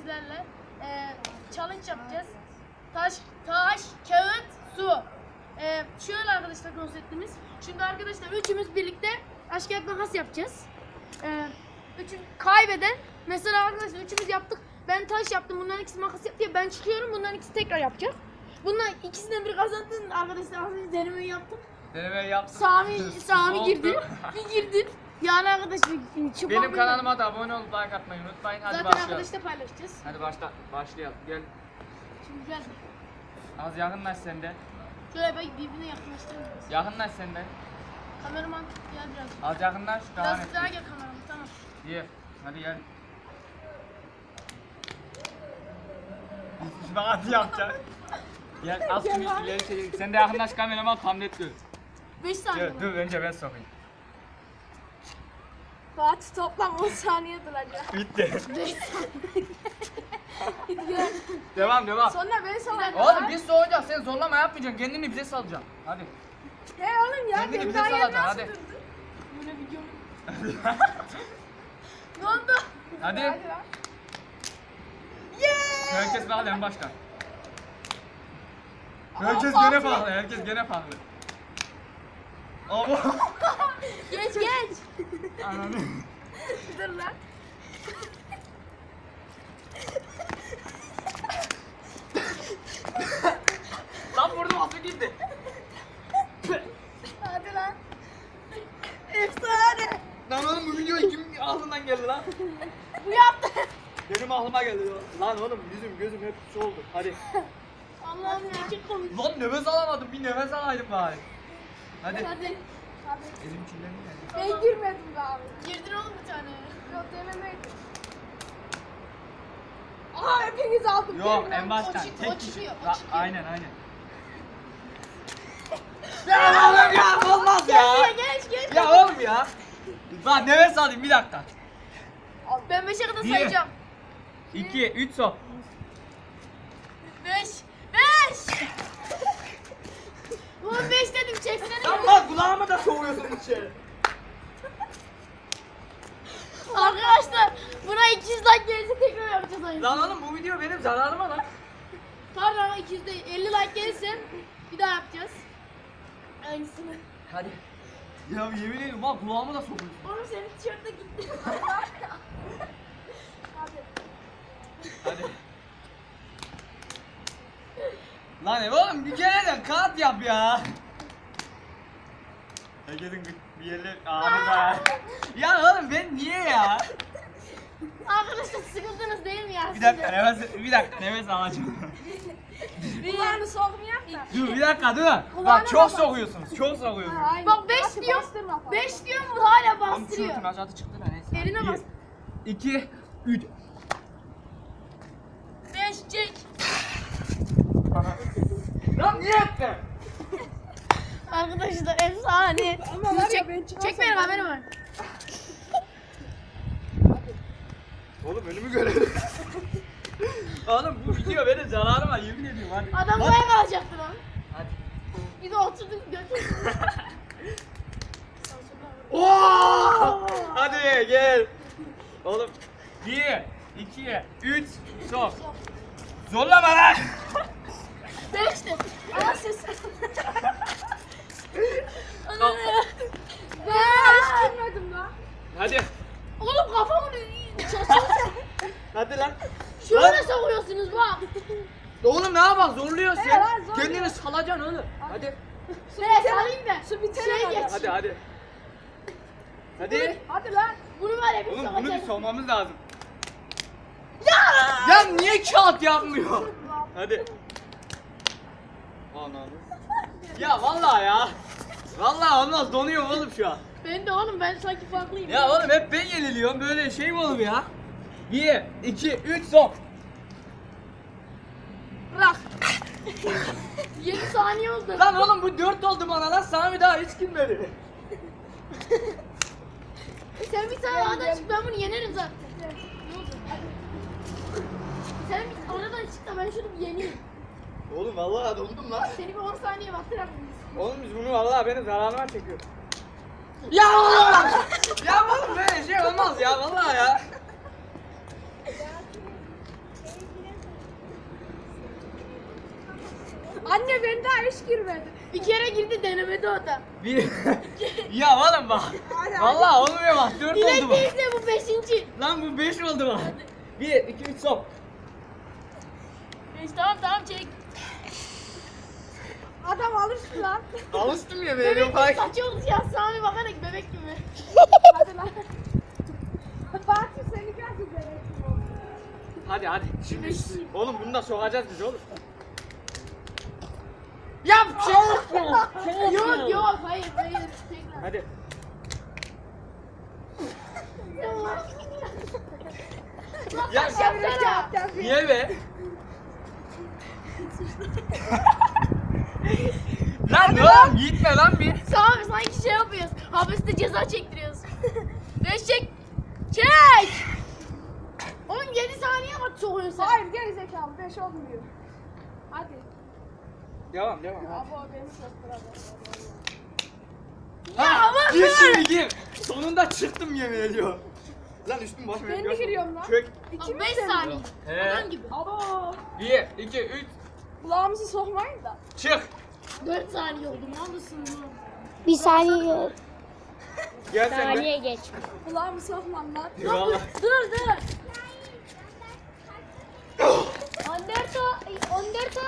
sizlerle e, challenge yapacağız. Taş, taş, kağıt, su. E, şöyle arkadaşlar konseptimiz. Şimdi arkadaşlar üçümüz birlikte taş kağıt makas yapacağız. E, üçün, kaybeden mesela arkadaşlar üçümüz yaptık. Ben taş yaptım. Bunların ikisi makas yaptı ya ben çıkıyorum. Bunların ikisi tekrar yapacak. Bunlar ikisinden biri kazandın arkadaşlar. Az önce denemeyi yaptık. Deneme yaptım. Sami Sami girdi. Bir girdi. Yani arkadaşlar çıpan Benim kanalıma da abone olup like atmayı unutmayın. Hadi Zaten başlayalım. arkadaşla paylaşacağız. Hadi başla. Başlayalım. Gel. Şimdi gel. Az yakınlaş sen de. Şöyle bak birbirine yakınlaştırıyoruz. Yakınlaş sen de. Kameraman gel biraz. Az yakınlaş. Devam Biraz et. daha gel kameraman tamam. Ye. Hadi gel. Hadi yapacak. Gel az şunu ileri çekelim. Sen de yakınlaş kameraman tablet dur. 5 saniye. Dur, dur önce ben sokayım. Fatih toplam 10 saniye duracak. Bitti. 5 saniye. devam devam. Sonra ben sana... Oğlum biz soğuyacağız. Sen zorlama yapmayacaksın. Kendini bize salacaksın. Hadi. He oğlum ya. Kendini bize salacaksın. Hadi. durdu? Böyle video. ne oldu? Hadi. Hadi. Herkes bağlı en başta. Herkes gene farklı. Herkes gene farklı. Ama Geç geç. ananı. Dur lan. Lan vurdum aslı gitti. Hadi lan. Efsane. Lan oğlum bu video kim aklından geldi lan? Bu yaptı. Benim aklıma geldi. Lan oğlum yüzüm gözüm hep su oldu. Hadi. Allah'ım ya. Lan nefes alamadım. Bir nefes alaydım bari. Hadi. Hadi. Hadi. Elim kirlendi yani. Ben girmedim be abi. Girdin oğlum bir tane. Yok denemeydim. Aha hepiniz aldım. Yok en baştan. o çık- Tek o kişi. çıkıyor, o La- çıkıyor. Aynen aynen. Ya oğlum ya olmaz ya. Geç geç. Ya oğlum ya. Lan nefes alayım bir dakika. Ben 5'e kadar Bir. sayacağım. 2 3 sok. 5 5 Ulan 5 dedim çeksene. Lan kulağıma da soğuyorsun içeri. Arkadaşlar buna 200 like gelirse tekrar yapacağız aynı. Lan oğlum bu video benim zararıma lan. Pardon ama 200 değil 50 like gelirse bir daha yapacağız. Aynısını. Hadi. Ya yemin ederim bak kulağıma da sokuyorsun. Oğlum senin tişörtte gitti. Hadi. Hadi. Lan ev oğlum bir kere de kağıt yap ya. Herkesin bir- bir yerler ağrıda. ya oğlum ben niye ya? Arkadaşlar sıkıldınız değil mi ya? Bir dakika nefes bir dakika nefes alacağım. Kulağını sokmayak da. dur bir dakika dur. Kulağına Bak çok bak. sokuyorsunuz. Çok sokuyorsunuz. Bak 5 Fatih, diyor. bastırma Fatih. 5 diyor mu hala Oğlum bastırıyor. şurtun aşağıda çıktı da neyse. Eline bas. 2 3 5 çek. Lan niye ettin? Arkadaşlar efsane. Ama var ya çek, ben çıkarsam- çek beni kameraman. Oğlum önümü görelim. Oğlum bu video benim zararıma yemin ediyorum hadi. Adam buraya kalacaktı lan. Hadi. Bir de oturduk götürdük. Oo! Hadi gel. Oğlum 1 2 3 sok. Zorlama lan. 5 de. Ama ses. Tamam. Ben hiç girmedim lan. Hadi. Oğlum kafamı çalışıyor. Hadi lan. Şöyle sokuyorsunuz bak. Oğlum ne yapalım zorluyor He sen. lan, zorluyor. Kendini salacaksın oğlum. Hadi. Şöyle salayım da. Su bitene Şey kadar. geç. Hadi hadi. Hadi. Hadi lan. Bunu var ya bir Oğlum bunu bir soğumamız lazım. Ya! Ya niye kağıt yapmıyor? Hadi. Ananı. Ya vallahi ya. Vallahi olmaz donuyor oğlum şu an. Ben de oğlum ben sanki farklıyım. Ya oğlum hep ben yeniliyorum böyle şey mi olur ya? 1, 2, 3 son. Bırak. 7 saniye oldu. Lan oğlum bu 4 oldu bana lan Sami daha hiç girmedi. Sen bir tane aradan çık ben bunu yenerim zaten. Sen bir aradan çık da ben şunu bir yeneyim. Oğlum vallahi dondum lan. Seni bir 10 saniye baktıramadınız. Oğlum biz bunu vallahi benim zararıma çekiyoruz. Ya oğlum! ya oğlum böyle şey olmaz ya vallahi ya. Anne ben daha hiç girmedim. Bir kere girdi denemedi o da. Bir... ya oğlum bak. vallahi olmuyor bak. Dört oldu Dilek bak. değilse bu beşinci. Lan bu beş oldu bak. Bir, iki, üç, sok. Beş, tamam tamam çek. Adam alırsın lan. Alıştım ya Bebek böyle gibi bak. saçı oldu ya Sami bakarak bebek gibi. Hadi lan. Fatih seni gerçekten Hadi hadi. Şimdi oğlum bunu da sokacağız biz oğlum. Yap çabuk ya. Çabuk Yok yok hayır hayır. Tekrar. Hadi. Ya Yapsana. niye be? lan gitme lan bir. Sami sanki şey yapıyoruz. Hapiste ceza çektiriyoruz. Beş çek. Çek. Oğlum 7 saniye mi sokuyorsun sen? Hayır geri zekalı 5 olmuyor. Hadi. Devam devam. Abo beni soktur Ha, ama gir şimdi gir. Sonunda çıktım yemin ediyorum. Lan üstüm başım Ben de giriyorum lan. Çök. 2 5 saniye. He. Adam gibi. Abo. Bir, iki, üç, Kulağımızı sokmayın da. çık. 4 saniye oldu. Ne olursun bu? Bir saniye Gel sen de. saniye geç. Kulağımı sokmam lan. Eyvallah. Dur dur. Onderto, Onderto.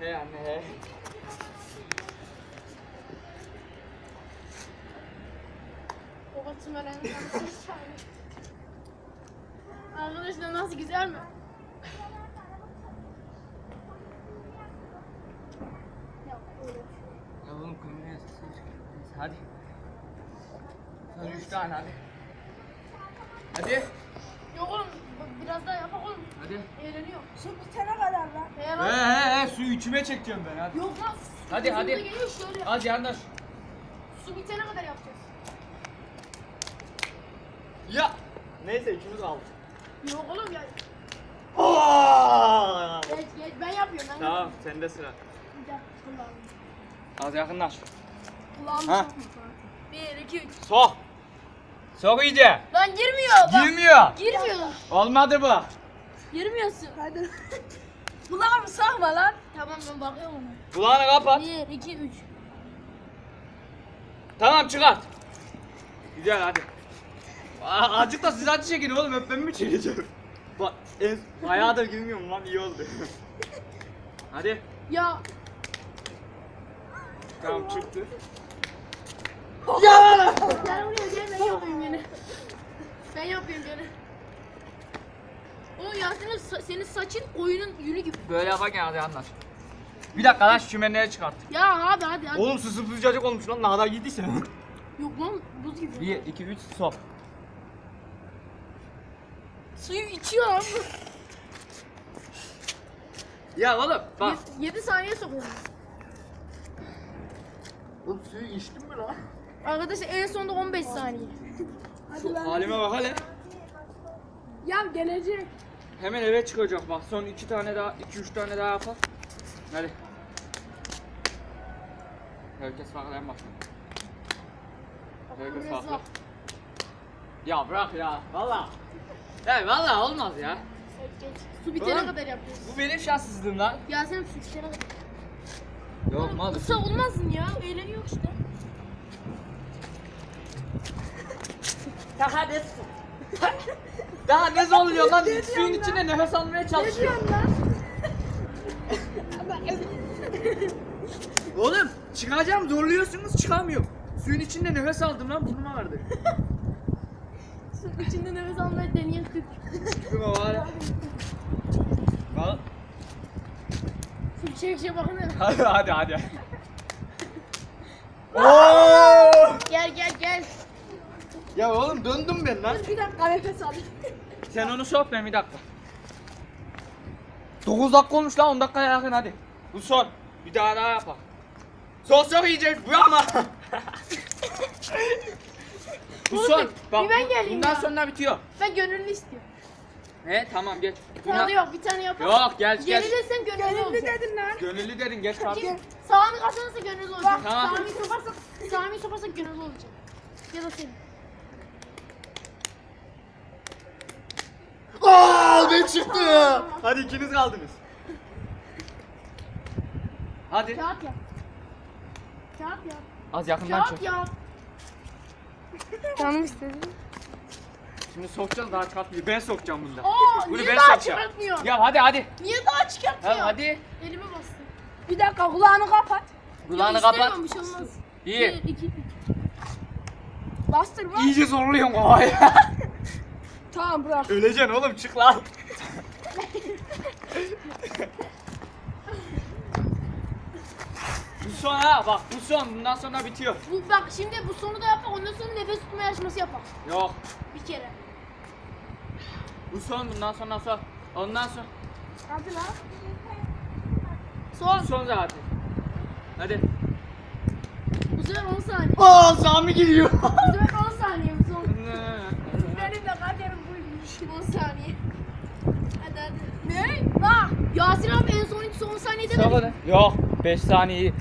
He anne he. Öğrendim. Arkadaşlar nasıl güzel mi? Ya oğlum kameraya hadi. Son üç tane hadi. Hadi. Yok oğlum biraz daha yapak oğlum. Hadi. Eğleniyor. Su bitene kadar lan. He He lan. he he suyu içime çekiyorum ben hadi. Yok lan. Hadi, hadi. Gözümüze Geliyor şöyle. Az yandaş. Su bitene kadar yapacağız. Ya. Neyse ikimiz aldık. Yok oğlum ya. Aa! Geç geç ben yapıyorum ben. Tamam sende sıra. Az yakınlaş. Kulağımı Ha. sokma falan. Bir iki üç. Sok. Sok iyice. Lan girmiyor. Bak. Girmiyor. Girmiyor. Olmadı bu. Girmiyorsun. Hadi. Kulağımı sokma lan. Tamam ben bakıyorum ona. Kulağını kapat. Bir iki üç. Tamam çıkart. Güzel hadi. Aa, Azıcık da siz acı çekin oğlum hep ben mi çekeceğim? Bak en bayağıdır girmiyorum lan iyi oldu. hadi. Ya Tamam çıktı. gel buraya gel ben yapayım gene. Ben yapayım gene. O Yasin'in sa- senin saçın koyunun yünü gibi. Böyle yaparken hadi anlar. Bir dakika lan şu çimenleri çıkart. Ya hadi hadi hadi. Oğlum su sıcacık olmuş lan ne kadar giydiyse. Yok lan buz gibi. 1, 2, 3 sok. Suyu içiyor lan bu. Ya oğlum bak. 7 saniye sokuyoruz. Oğlum suyu içtin mi lan? Arkadaşlar en sonunda 15 saniye. Hadi lan. Halime bak hele. Ya gelecek. Hemen eve çıkacak bak son iki tane daha, iki üç tane daha yapalım. Hadi. Herkes farklı en başta. Herkes farklı. Ya bırak ya, valla. Ya valla olmaz ya. Su bitene Oğlum. kadar yapıyoruz. Bu benim şanssızlığım lan. Yasemin su bitene kadar. Yok mal. Kısa olmazsın ya. Eğleniyor işte. Daha ne Daha ne zorluyor lan? Suyun içinde nefes almaya çalışıyor. Oğlum çıkacağım zorluyorsunuz çıkamıyorum. Suyun içinde nefes aldım lan burnum ağrıdı. Su içinde nefes almayı deneyen Türk. Çıkma var ya. Bak. Su içe şey bakın. Hadi hadi hadi. Oo! Gel gel gel. Ya oğlum döndüm ben lan. Bir dakika nefes al. Sen onu sok ben bir dakika. 9 dakika olmuş lan 10 dakikaya yakın hadi. Bu son. Bir daha daha yapalım. Son sok iyice bu ama. bu Oğlum, son. bir- Bak bir ben geleyim bundan ya. sonra bitiyor. Ben gönüllü istiyorum. He tamam geç. Bir tane yok bir tane yapalım. Yok gel gel. Yenilirsen gönüllü Gönüllü olacak. dedin lan. Gönüllü dedin geç kardeşim. Kim? Sami kazanırsa gönüllü olacak. Tamam. Sami sokarsa, Sami sokarsa gönüllü olacak. Ya da senin. Aa ben çıktı. Hadi ikiniz kaldınız. Hadi. Kağıt yap. Kağıt yap. Az yakından Kağıt çek. yap. Tamam istedim. Şimdi sokacağız daha çıkartmıyor. Ben sokacağım bunda. Aa, Bunu niye ben daha sokacağım. çıkartmıyor? Ya hadi hadi. Niye daha çıkartmıyor? Ya hadi. Elime bastı. Bir dakika kulağını kapat. Kulağını kapat. bir şey olmaz. İyi. Bir, iki, üç. Bastırma. İyice zorluyorsun ay. Tamam bırak. Öleceksin oğlum çık lan. bu son ha bak bu son bundan sonra bitiyor. Bu, bak şimdi bu sonu da yapar ondan sonra nefes tutma yarışması yapar. Yok Bir kere. bu son bundan sonra son. Ondan sonra Hadi lan. Son. bu son zaten. Hadi. Bu sefer 10 saniye. Aa Sami geliyor. Bu sefer 10 saniye bu son. Benim de kaderim buymuş. 10 saniye. Hadi hadi. Ne? Bak Yasir abi en son son saniye demedi. Yok 5 saniye.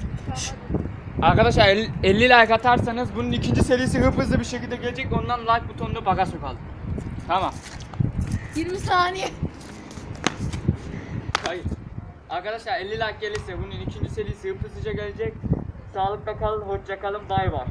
Arkadaşlar 50, 50 like atarsanız bunun ikinci serisi hızlı bir şekilde gelecek. Ondan like butonunu baga sokalım. Tamam. 20 saniye. Hayır. Arkadaşlar 50 like gelirse bunun ikinci serisi hızlıca gelecek. Sağlıkla kalın, hoşça kalın, bay bay.